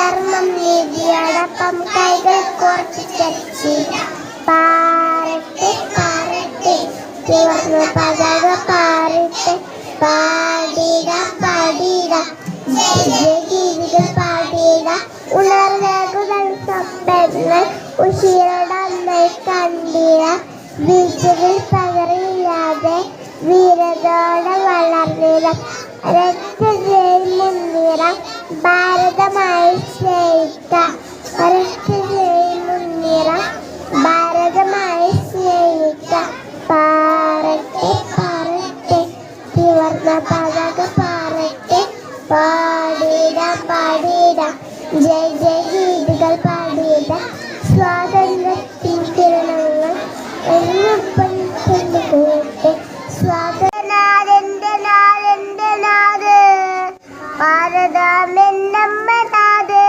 നീതിയോടൊപ്പം നീതിയോടൊപ്പം കൈകൾ കോർത്ത് ചർച്ചി പാറട്ടെ പാറട്ടെ ചുവന്ന പതക പാറട്ടെ പാടിട പാടിട. ജഗീവികൾ പാടിട. ഉണർവേകുകൾ സ്വപ്നങ്ങൾ ഉഷിരോടമ്മ കണ്ടിട. വീഴ്ചകൾ പകറില്ലാതെ വീരതോടെ വളർന്നിടം. രക്തജയിൽ മുൻനിറ ഭാരതമായി സ്നേഹിക്ക. രക്തജയിൽ മുൻനിറ ഭാരതമായി സ്നേഹിക്ക. പാറട്ടെ പാറട്ടെ തിവർന്ന പതക പാറട്ടെ പാടിട പാടിട. ജയ ജയ ഗീതുകൾ പാടിയിട സ്വാതന്ത്ര്യത്തിൻ ഭാരതമെന്നമ്മ നാട്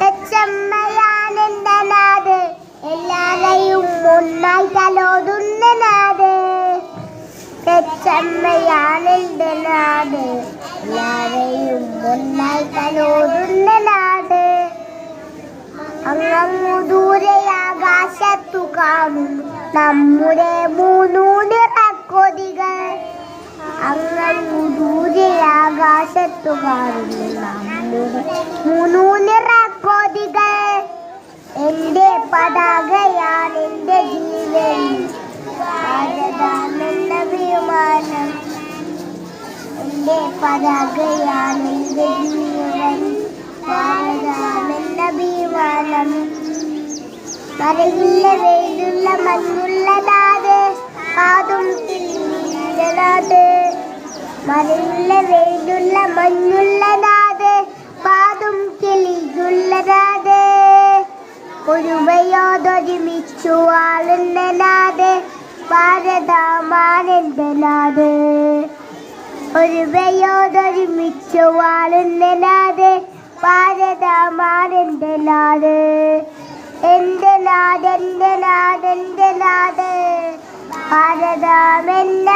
തെച്ചമ്മയാണെന്റെ നാട് എല്ലാരെയും ഒന്നായി തലോതുന്ന നാട് തെച്ചമ്മയാണെന്റെ നാട് എല്ലാരെയും ഒന്നായി തലോതുന്ന നാട് അങ്ങു ദൂരെ ആകാശത്തു കാണും നമ്മുടെ മൂന്നു നിറക്കൊതികൾ അങ്ങു ദൂരെ നിറക്കൊതികൾ എന്റെ പതാകയാണ് എന്റെ ജീവൻ. വിമാനം എന്റെ പതാകയാണ് എന്റെ ജീവൻ. ഭാരതമെന്ന വിമാനം മരയില്ല വെയിലുള്ള മഞ്ഞുള്ളതാതെ പാതും നാട് മരയില്ല വെയിലുള്ള മഞ്ഞുള്ള നാട് പാതും കിളിയുള്ള നാട് ഒരുമയോടൊരുമിച്ചു വാഴുന്ന നാട് ഭാരതമാണെന്റെ നാട് ഒരുമയോടൊരുമിച്ചു വാഴുന്ന നാട് ഭാരതമാണെന്റെ നാട് എന്റെ നാട് എന്റെ നാട് ഭാരതമെന്ന